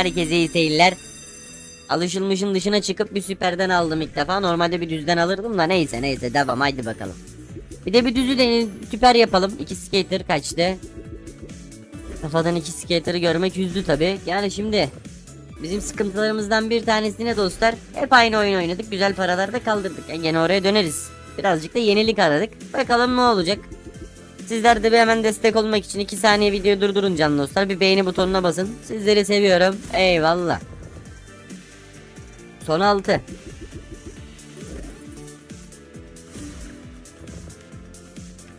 Herkese iyi seyirler. Alışılmışın dışına çıkıp bir süperden aldım ilk defa. Normalde bir düzden alırdım da neyse neyse devam haydi bakalım. Bir de bir düzü de süper yapalım. İki skater kaçtı. Kafadan iki skater'ı görmek üzdü tabi. Yani şimdi bizim sıkıntılarımızdan bir tanesine dostlar hep aynı oyun oynadık. Güzel paralar da kaldırdık. Yani gene oraya döneriz. Birazcık da yenilik aradık. Bakalım ne olacak. Sizler de bir hemen destek olmak için 2 saniye videoyu durdurun canlı dostlar. Bir beğeni butonuna basın. Sizleri seviyorum. Eyvallah. Son 6.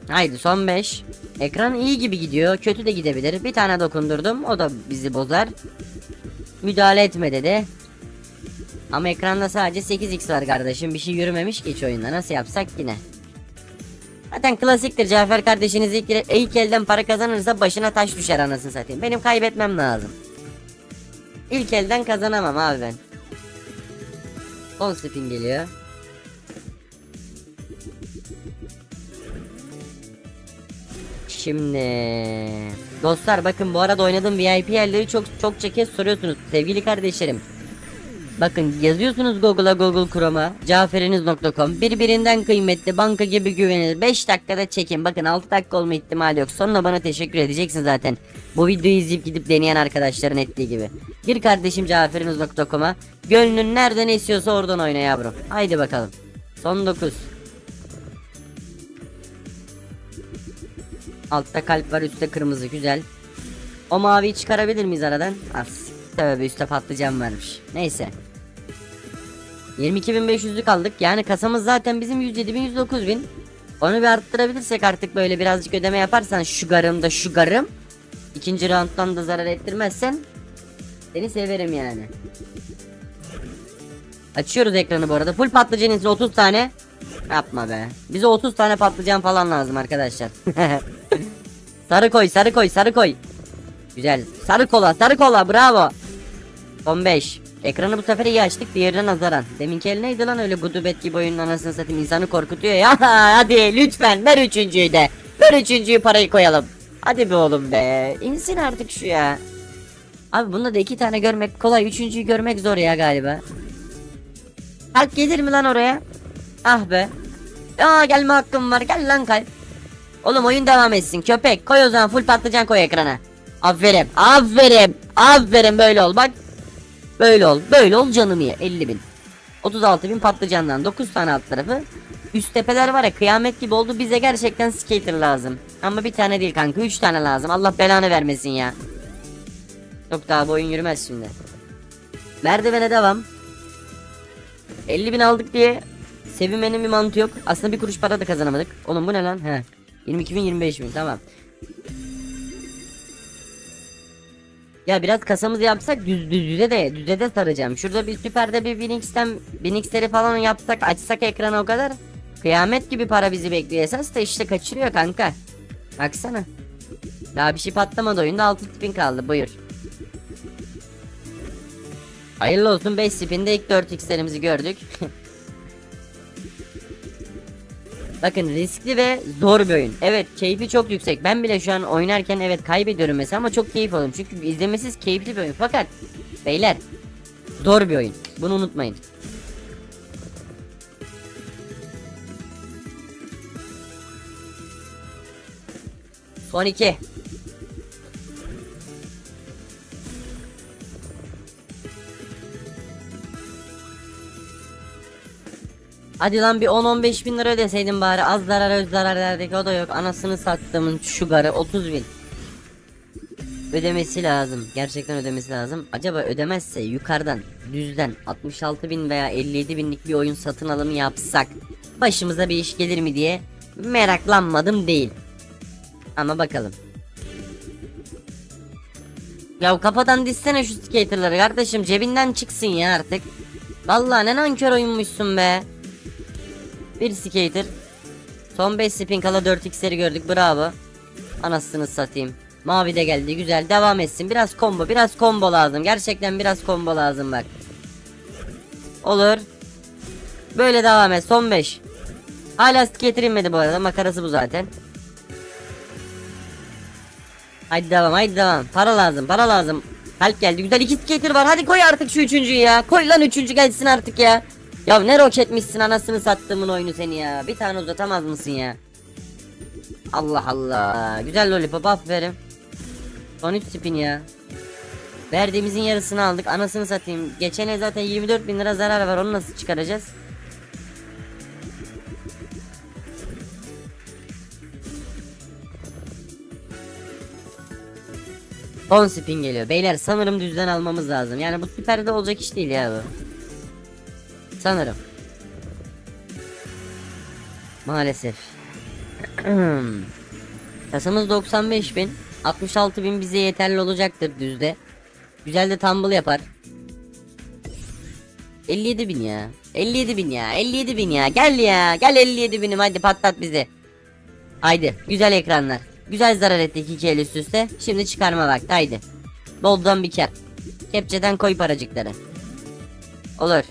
Haydi son 5. Ekran iyi gibi gidiyor. Kötü de gidebilir. Bir tane dokundurdum. O da bizi bozar. Müdahale etme dedi. Ama ekranda sadece 8x var kardeşim. Bir şey yürümemiş ki hiç oyunda. Nasıl yapsak yine. Zaten klasiktir Cafer kardeşiniz ilk, ilk elden para kazanırsa başına taş düşer anasını satayım. Benim kaybetmem lazım. İlk elden kazanamam abi ben. Son spin geliyor. Şimdi dostlar bakın bu arada oynadığım VIP yerleri çok çok kez soruyorsunuz sevgili kardeşlerim. Bakın yazıyorsunuz Google'a Google Chrome'a caferiniz.com birbirinden kıymetli banka gibi güvenilir. 5 dakikada çekin. Bakın 6 dakika olma ihtimali yok. Sonra bana teşekkür edeceksin zaten. Bu videoyu izleyip gidip deneyen arkadaşların ettiği gibi. Gir kardeşim caferiniz.com'a gönlün nereden esiyorsa oradan oyna yavrum. Haydi bakalım. Son 9 Altta kalp var üstte kırmızı. Güzel. O maviyi çıkarabilir miyiz aradan? Az Tövbe üstte patlıcan varmış. Neyse 22.500'lük aldık. Yani kasamız zaten bizim 107.000 109.000. Onu bir arttırabilirsek artık böyle birazcık ödeme yaparsan şu garım da şu garım. İkinci rounddan da zarar ettirmezsen seni severim yani. Açıyoruz ekranı bu arada. Full patlıcan ise 30 tane. Yapma be. Bize 30 tane patlıcan falan lazım arkadaşlar. sarı koy, sarı koy, sarı koy. Güzel. Sarı kola, sarı kola. Bravo. 15. Ekranı bu sefer iyi açtık diğerine nazaran. Deminki el neydi lan öyle gudubet gibi oyunun anasını satayım insanı korkutuyor ya. Hadi lütfen ver üçüncüyü de. Ver üçüncüyü parayı koyalım. Hadi be oğlum be. İnsin artık şu ya. Abi bunda da iki tane görmek kolay. Üçüncüyü görmek zor ya galiba. Kalp gelir mi lan oraya? Ah be. Aa gelme hakkım var. Gel lan kalp. Oğlum oyun devam etsin. Köpek koy o zaman full patlıcan koy ekrana. Aferin. Aferin. Aferin böyle ol. Bak Böyle ol. Böyle ol canım ye. 50 bin. 36 bin patlıcandan 9 tane alt tarafı. Üst tepeler var ya kıyamet gibi oldu. Bize gerçekten skater lazım. Ama bir tane değil kanka. 3 tane lazım. Allah belanı vermesin ya. Yok daha bu oyun yürümez şimdi. Merdivene devam. 50 bin aldık diye sevinmenin bir mantığı yok. Aslında bir kuruş para da kazanamadık. Oğlum bu ne lan? He. 22 bin 25 bin tamam. Ya biraz kasamızı yapsak düz düz düze de düze de saracağım. Şurada bir süperde bir Winx'ten Winx'leri falan yapsak açsak ekranı o kadar. Kıyamet gibi para bizi bekliyor esas da işte kaçırıyor kanka. Baksana. Daha bir şey patlamadı oyunda 6 spin kaldı buyur. Hayırlı olsun 5 spinde ilk 4x'lerimizi gördük. Bakın riskli ve zor bir oyun. Evet keyfi çok yüksek. Ben bile şu an oynarken evet kaybediyorum mesela ama çok keyif alıyorum. Çünkü izlemesiz keyifli bir oyun. Fakat beyler zor bir oyun. Bunu unutmayın. Son iki. Hadi lan bir 10-15 bin lira ödeseydin bari. Az zarar öz zarar derdik o da yok. Anasını sattığımın şu garı 30 bin. Ödemesi lazım. Gerçekten ödemesi lazım. Acaba ödemezse yukarıdan düzden 66 bin veya 57 binlik bir oyun satın alımı yapsak Başımıza bir iş gelir mi diye meraklanmadım değil. Ama bakalım. Ya kafadan dizsene şu skaterları kardeşim. Cebinden çıksın ya artık. Vallahi ne nankör oyunmuşsun be bir skater. Son 5 spin kala 4x'leri gördük bravo. Anasını satayım. Mavi de geldi güzel devam etsin. Biraz combo biraz combo lazım. Gerçekten biraz combo lazım bak. Olur. Böyle devam et son 5. Hala skater inmedi bu arada makarası bu zaten. Haydi devam haydi devam. Para lazım para lazım. Kalp geldi. Güzel iki skater var. Hadi koy artık şu üçüncüyü ya. Koy lan üçüncü gelsin artık ya. Ya ne roketmişsin anasını sattığımın oyunu seni ya. Bir tane uzatamaz mısın ya? Allah Allah. Güzel lollipop aferin. Son 3 spin ya. Verdiğimizin yarısını aldık. Anasını satayım. Geçen ay zaten 24 bin lira zarar var. Onu nasıl çıkaracağız? Son spin geliyor. Beyler sanırım düzden almamız lazım. Yani bu süperde olacak iş değil ya bu. Sanırım. Maalesef. Kasamız 95 bin. 66 bin bize yeterli olacaktır düzde. Güzel de tumble yapar. 57 bin ya. 57 bin ya. 57 bin ya. Gel ya. Gel 57 binim hadi patlat bizi. Haydi. Güzel ekranlar. Güzel zarar ettik iki el üst üste. Şimdi çıkarma vakti haydi. Boldan bir kar. Kepçeden koy paracıkları. Olur.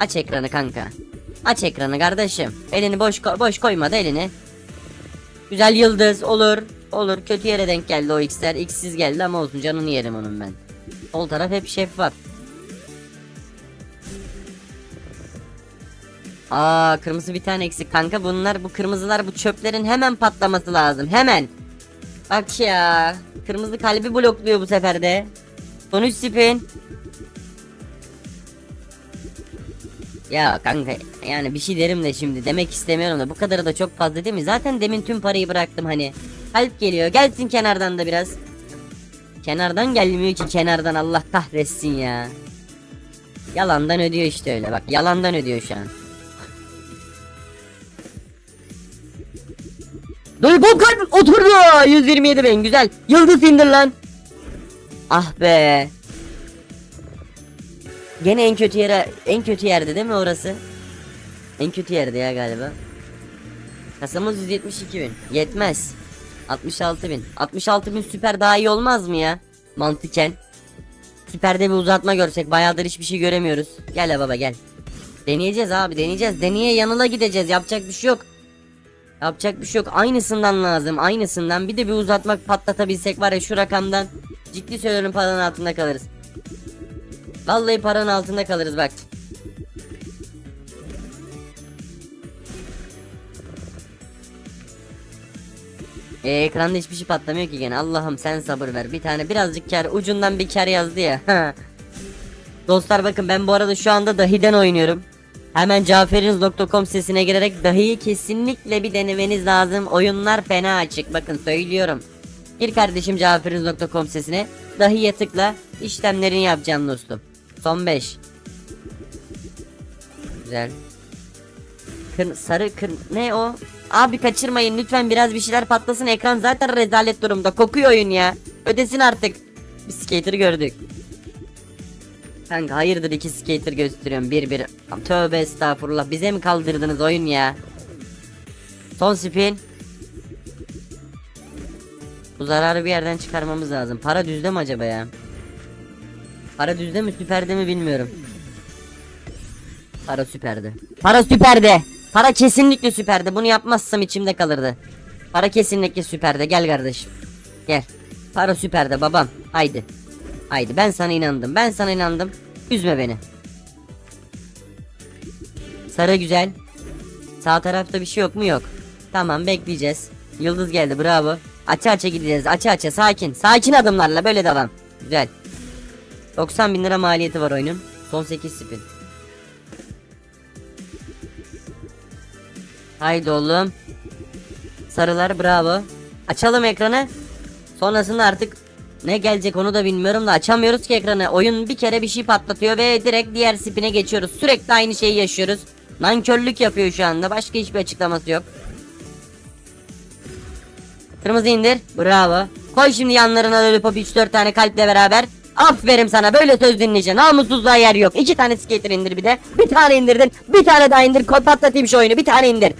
Aç ekranı kanka. Aç ekranı kardeşim. Elini boş ko- boş koyma da elini. Güzel yıldız olur. Olur. Kötü yere denk geldi o x'ler. X'siz geldi ama olsun canını yerim onun ben. Sol taraf hep şeffaf. Aa kırmızı bir tane eksik kanka. Bunlar bu kırmızılar bu çöplerin hemen patlaması lazım. Hemen. Bak ya. Kırmızı kalbi blokluyor bu sefer de. Son 3 spin. Ya kanka yani bir şey derim de şimdi demek istemiyorum da bu kadarı da çok fazla değil mi? Zaten demin tüm parayı bıraktım hani. Kalp geliyor gelsin kenardan da biraz. Kenardan gelmiyor ki kenardan Allah kahretsin ya. Yalandan ödüyor işte öyle bak yalandan ödüyor şu an. Dur bu kalp oturdu 127 bin güzel yıldız indir lan. Ah be. Gene en kötü yere en kötü yerde değil mi orası? En kötü yerde ya galiba. Kasamız 172 bin. Yetmez. 66 bin. 66 bin süper daha iyi olmaz mı ya? Mantıken. Süperde bir uzatma görsek bayağıdır hiçbir şey göremiyoruz. Gel ya baba gel. Deneyeceğiz abi deneyeceğiz. Deneye yanına gideceğiz. Yapacak bir şey yok. Yapacak bir şey yok. Aynısından lazım. Aynısından. Bir de bir uzatmak patlatabilsek var ya şu rakamdan. Ciddi söylüyorum paranın altında kalırız. Vallahi paranın altında kalırız bak. Ee, ekranda hiçbir şey patlamıyor ki gene. Allah'ım sen sabır ver. Bir tane birazcık kar ucundan bir kar yazdı ya. Dostlar bakın ben bu arada şu anda dahiden oynuyorum. Hemen caferiniz.com sitesine girerek dahiyi kesinlikle bir denemeniz lazım. Oyunlar fena açık. Bakın söylüyorum. Gir kardeşim caferiniz.com sitesine. Dahiye tıkla. işlemlerini yapacaksın dostum. Son 5. Güzel. Kır, sarı kır ne o? Abi kaçırmayın lütfen biraz bir şeyler patlasın ekran zaten rezalet durumda kokuyor oyun ya. Ödesin artık. Bir skater gördük. Kanka hayırdır iki skater gösteriyorum bir bir. Tövbe estağfurullah bize mi kaldırdınız oyun ya? Son spin. Bu zararı bir yerden çıkarmamız lazım. Para düzde mi acaba ya? Para düzde mi süperde mi bilmiyorum. Para süperde. Para süperde. Para kesinlikle süperde. Bunu yapmazsam içimde kalırdı. Para kesinlikle süperde. Gel kardeşim. Gel. Para süperde babam. Haydi. Haydi ben sana inandım. Ben sana inandım. Üzme beni. Sarı güzel. Sağ tarafta bir şey yok mu? Yok. Tamam bekleyeceğiz. Yıldız geldi bravo. Aça aça gideceğiz. Aça aça sakin. Sakin adımlarla böyle devam. Güzel. 90 bin lira maliyeti var oyunun. Son 8 spin. Haydi oğlum. Sarılar bravo. Açalım ekranı. Sonrasında artık ne gelecek onu da bilmiyorum da açamıyoruz ki ekranı. Oyun bir kere bir şey patlatıyor ve direkt diğer spine geçiyoruz. Sürekli aynı şeyi yaşıyoruz. Nankörlük yapıyor şu anda. Başka hiçbir açıklaması yok. Kırmızı indir. Bravo. Koy şimdi yanlarına lollipop 3-4 tane kalple beraber. Aferin sana böyle söz dinleyeceksin. Namussuzluğa yer yok. İki tane skater indir bir de. Bir tane indirdin. Bir tane daha indir. Patlatayım şu oyunu. Bir tane indir.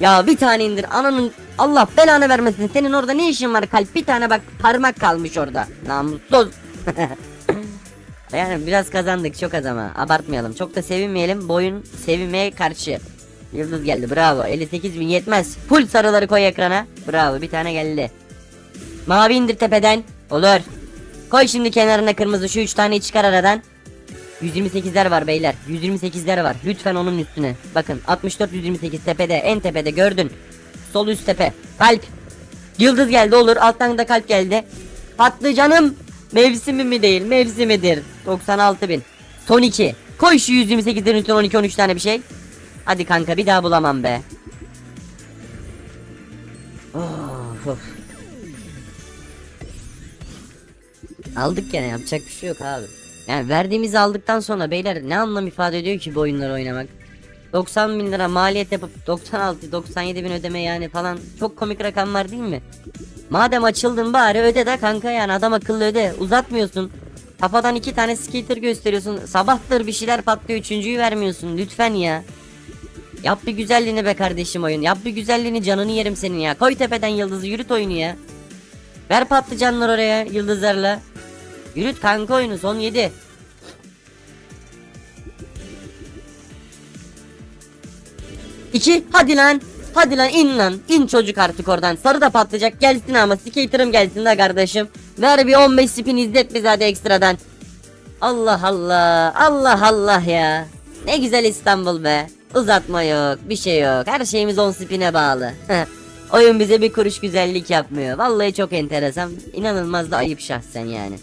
Ya bir tane indir. Ananın Allah belanı vermesin. Senin orada ne işin var kalp? Bir tane bak parmak kalmış orada. Namussuz. yani biraz kazandık çok az ama abartmayalım. Çok da sevinmeyelim. Boyun sevinmeye karşı. Yıldız geldi bravo 58 bin yetmez Full sarıları koy ekrana Bravo bir tane geldi Mavi indir tepeden Olur. Koy şimdi kenarına kırmızı şu 3 taneyi çıkar aradan. 128'ler var beyler. 128'ler var. Lütfen onun üstüne. Bakın 64 128 tepede en tepede gördün. Sol üst tepe. Kalp. Yıldız geldi olur. Alttan da kalp geldi. Patlıcanım mevsimi mi değil mevsimidir. 96 bin. Son 2. Koy şu 128'lerin üstüne 12 13 tane bir şey. Hadi kanka bir daha bulamam be. Of, of. Aldık gene yapacak bir şey yok abi. Yani verdiğimizi aldıktan sonra beyler ne anlam ifade ediyor ki bu oyunları oynamak? 90 bin lira maliyet yapıp 96 97 bin ödeme yani falan çok komik rakamlar değil mi? Madem açıldın bari öde de kanka yani adam akıllı öde uzatmıyorsun. Kafadan iki tane skater gösteriyorsun sabahtır bir şeyler patlıyor üçüncüyü vermiyorsun lütfen ya. Yap bir güzelliğini be kardeşim oyun yap bir güzelliğini canını yerim senin ya koy tepeden yıldızı yürüt oyunu ya. Ver patlıcanlar oraya yıldızlarla. Yürüt kanka oyunu son 7. İki hadi lan. Hadi lan in lan. in çocuk artık oradan. Sarı da patlayacak. Gelsin ama skater'ım gelsin de kardeşim. Ver bir 15 spin izlet bize hadi ekstradan. Allah Allah. Allah Allah ya. Ne güzel İstanbul be. Uzatma yok. Bir şey yok. Her şeyimiz 10 spine bağlı. Oyun bize bir kuruş güzellik yapmıyor. Vallahi çok enteresan. İnanılmaz da ayıp şahsen yani.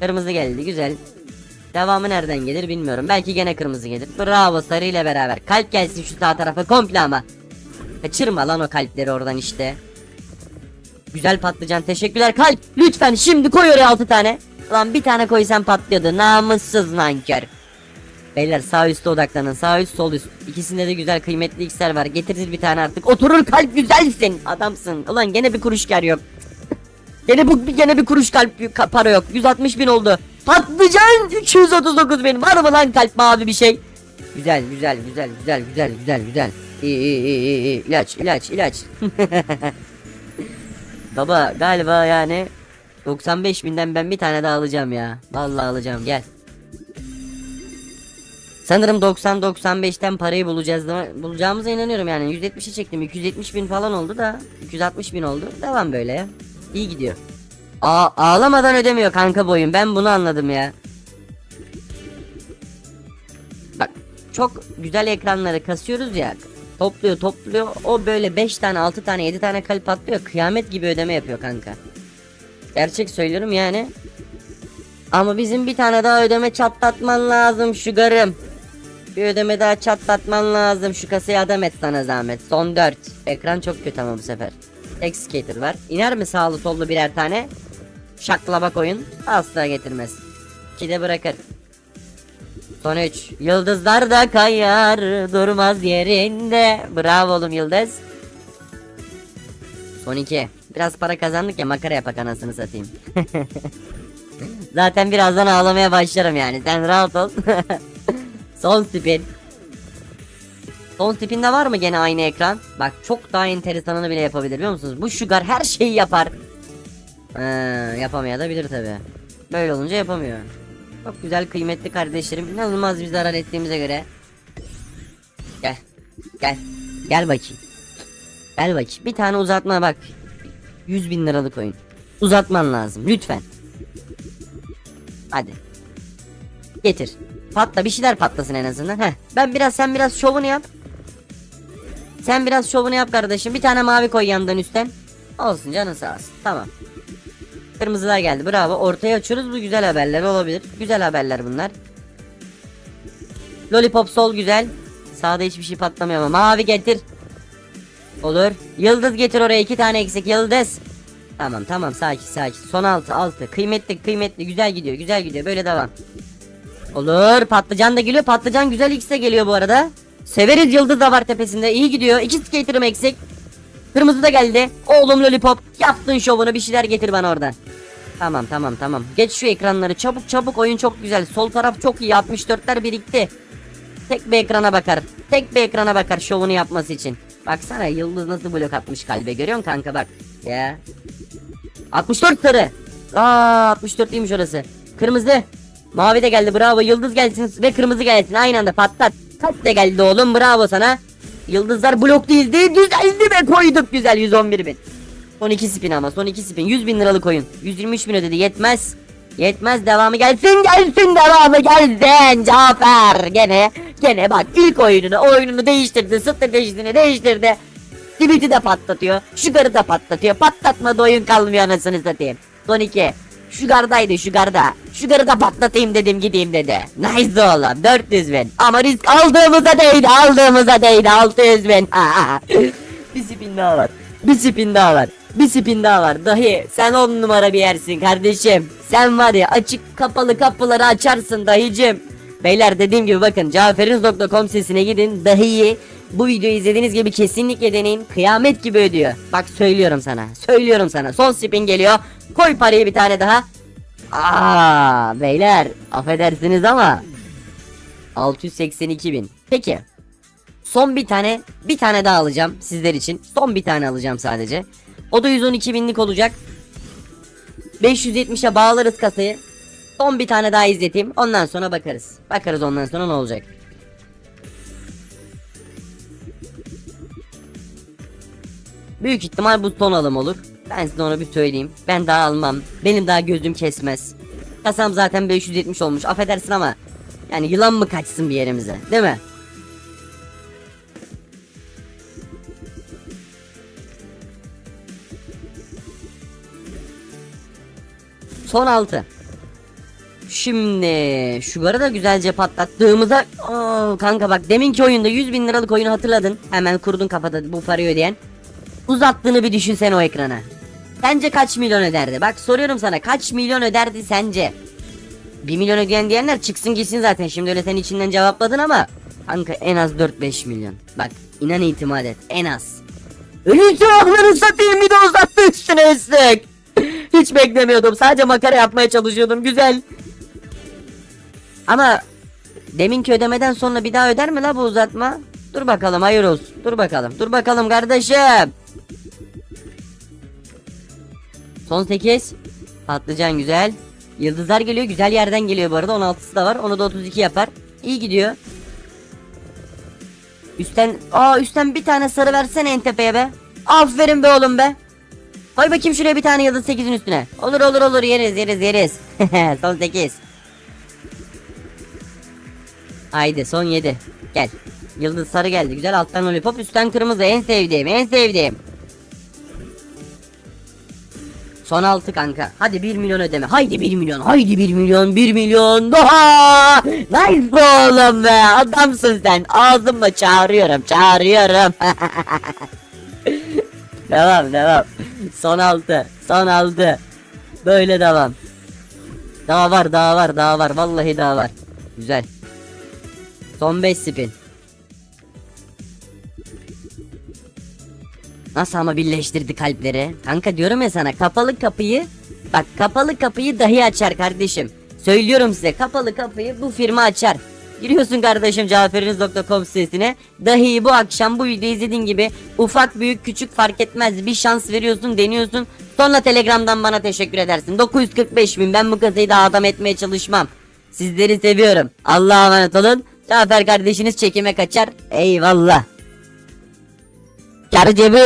Kırmızı geldi güzel. Devamı nereden gelir bilmiyorum. Belki gene kırmızı gelir. Bravo sarı ile beraber. Kalp gelsin şu sağ tarafa komple ama. Kaçırma lan o kalpleri oradan işte. Güzel patlıcan teşekkürler kalp. Lütfen şimdi koy oraya 6 tane. Lan bir tane koysan patlıyordu. Namussuz nankör. Beyler sağ üstte odaklanın. Sağ üst sol üst. İkisinde de güzel kıymetli x'ler var. Getirir bir tane artık. Oturur kalp güzelsin. Adamsın. Ulan gene bir kuruş kar yok. Gene bu gene bir kuruş kalp ka- para yok. 160 bin oldu. Patlıcan 239 bin. Var mı lan kalp mavi bir şey? Güzel güzel güzel güzel güzel güzel güzel. İyi iyi iyi iyi. iyi. İlaç ilaç ilaç. Baba galiba yani 95 binden ben bir tane daha alacağım ya. Vallahi alacağım gel. Sanırım 90-95'ten parayı bulacağız bulacağımıza inanıyorum yani 170'i çektim 270 bin falan oldu da 260 bin oldu devam böyle ya İyi gidiyor. Aa, ağlamadan ödemiyor kanka boyun ben bunu anladım ya. Bak çok güzel ekranları kasıyoruz ya. Topluyor topluyor. O böyle 5 tane 6 tane 7 tane kalp atlıyor. Kıyamet gibi ödeme yapıyor kanka. Gerçek söylüyorum yani. Ama bizim bir tane daha ödeme çatlatman lazım şu garım bir ödeme daha çatlatman lazım. Şu kasayı adam et sana zahmet. Son 4. Ekran çok kötü ama bu sefer. Skater var. İner mi sağlı sollu birer tane? Şaklabak oyun. Asla getirmez. 2 de bırakır. Son 3. Yıldızlar da kayar. Durmaz yerinde. Bravo oğlum Yıldız. Son 2. Biraz para kazandık ya makara yapak anasını satayım. Zaten birazdan ağlamaya başlarım yani. Sen rahat ol. Son spin. Son spinde var mı gene aynı ekran? Bak çok daha enteresanını bile yapabilir biliyor musunuz? Bu Sugar her şeyi yapar. Ee, yapamayabilir tabi. Böyle olunca yapamıyor. Çok güzel kıymetli kardeşlerim. İnanılmaz bir zarar ettiğimize göre. Gel. Gel. Gel bakayım. Gel bakayım. Bir tane uzatma bak. 100 bin liralık oyun. Uzatman lazım lütfen. Hadi. Getir. Patla bir şeyler patlasın en azından. Heh. Ben biraz sen biraz şovunu yap. Sen biraz şovunu yap kardeşim. Bir tane mavi koy yandan üstten. Olsun canın sağ olsun. Tamam. Kırmızılar geldi. Bravo. Ortaya açıyoruz. Bu güzel haberler olabilir. Güzel haberler bunlar. Lollipop sol güzel. Sağda hiçbir şey patlamıyor ama. Mavi getir. Olur. Yıldız getir oraya. iki tane eksik. Yıldız. Tamam tamam sakin sakin. Son altı altı. Kıymetli kıymetli. Güzel gidiyor. Güzel gidiyor. Böyle devam. Olur patlıcan da geliyor patlıcan güzel X'e geliyor bu arada Severiz yıldız da var tepesinde. İyi gidiyor. İki skater'ım eksik. Kırmızı da geldi. Oğlum lollipop. Yaptın şovunu bir şeyler getir bana oradan Tamam tamam tamam. Geç şu ekranları. Çabuk çabuk. Oyun çok güzel. Sol taraf çok iyi. 64'ler birikti. Tek bir ekrana bakar. Tek bir ekrana bakar şovunu yapması için. Baksana yıldız nasıl blok atmış kalbe. Görüyorsun kanka? Bak. Ya. 64 sarı. Aa 64 değilmiş orası. Kırmızı. Mavi de geldi. Bravo. Yıldız gelsin ve kırmızı gelsin. Aynı anda patlat. Kaç de geldi oğlum bravo sana. Yıldızlar blok değildi düzeldi ve koyduk güzel 111 bin. Son iki spin ama son iki spin. 100 bin liralık oyun. 123 bin ödedi yetmez. Yetmez devamı gelsin gelsin devamı gelsin. Cafer gene gene bak ilk oyununu oyununu değiştirdi stratejisini değiştirdi Simit'i de patlatıyor Sugar'ı da patlatıyor. Patlatmadı oyun kalmıyor anasını satayım. Son iki Sugar'daydı Sugar'da Sugar'ı da patlatayım dedim gideyim dedi Nice oğlum 400 bin Ama risk aldığımıza değdi aldığımıza değdi 600 bin Bir spin daha var bir spin daha var. Bir spin daha var. Dahi sen on numara bir yersin kardeşim. Sen var ya açık kapalı kapıları açarsın dahicim. Beyler dediğim gibi bakın caferiniz.com sitesine gidin. Dahiyi bu videoyu izlediğiniz gibi kesinlikle deneyin. Kıyamet gibi ödüyor. Bak söylüyorum sana. Söylüyorum sana. Son spin geliyor. Koy parayı bir tane daha. Aa beyler affedersiniz ama 682 bin. Peki Son bir tane bir tane daha alacağım sizler için. Son bir tane alacağım sadece. O da 112 binlik olacak. 570'e bağlarız kasayı. Son bir tane daha izleteyim. Ondan sonra bakarız. Bakarız ondan sonra ne olacak. Büyük ihtimal bu son alım olur. Ben size onu bir söyleyeyim. Ben daha almam. Benim daha gözüm kesmez. Kasam zaten 570 olmuş. Affedersin ama. Yani yılan mı kaçsın bir yerimize? Değil mi? Son 6. Şimdi şugarı da güzelce patlattığımızda Oo, kanka bak deminki oyunda 100 bin liralık oyunu hatırladın. Hemen kurdun kafada bu parayı ödeyen. Uzattığını bir düşünsen o ekrana. Sence kaç milyon öderdi? Bak soruyorum sana kaç milyon öderdi sence? 1 milyon ödeyen diyenler çıksın gitsin zaten. Şimdi öyle sen içinden cevapladın ama kanka en az 4-5 milyon. Bak inan itimat et en az. Ölü cevapları satayım bir de uzattı üstüne üstlük. Hiç beklemiyordum. Sadece makara yapmaya çalışıyordum. Güzel. Ama deminki ödemeden sonra bir daha öder mi la bu uzatma? Dur bakalım hayır olsun. Dur bakalım. Dur bakalım kardeşim. Son 8. Patlıcan güzel. Yıldızlar geliyor. Güzel yerden geliyor bu arada. 16'sı da var. Onu da 32 yapar. İyi gidiyor. Üstten aa üstten bir tane sarı versene en tepeye be. Aferin be oğlum be. Koy bakayım şuraya bir tane yıldız 8'in üstüne. Olur olur olur yeriz yeriz yeriz. son 8. Haydi son 7. Gel. Yıldız sarı geldi. Güzel alttan lollipop üstten kırmızı. En sevdiğim en sevdiğim. Son 6 kanka. Hadi 1 milyon ödeme. Haydi 1 milyon. Haydi 1 milyon. 1 milyon. Daha. Nice be oğlum be. Adamsın sen. Ağzımla çağırıyorum. Çağırıyorum. devam devam. Son 6. Son 6. Böyle devam. Daha var daha var daha var. Vallahi daha var. Güzel. Son 5 spin. Nasıl ama birleştirdi kalpleri? Kanka diyorum ya sana kapalı kapıyı bak kapalı kapıyı dahi açar kardeşim. Söylüyorum size kapalı kapıyı bu firma açar. Giriyorsun kardeşim caferiniz.com sitesine. Dahi bu akşam bu videoyu izlediğin gibi ufak büyük küçük fark etmez bir şans veriyorsun deniyorsun. Sonra telegramdan bana teşekkür edersin. 945 bin ben bu kasayı da adam etmeye çalışmam. Sizleri seviyorum. Allah'a emanet olun. Cafer kardeşiniz çekime kaçar. Eyvallah. চার জিবি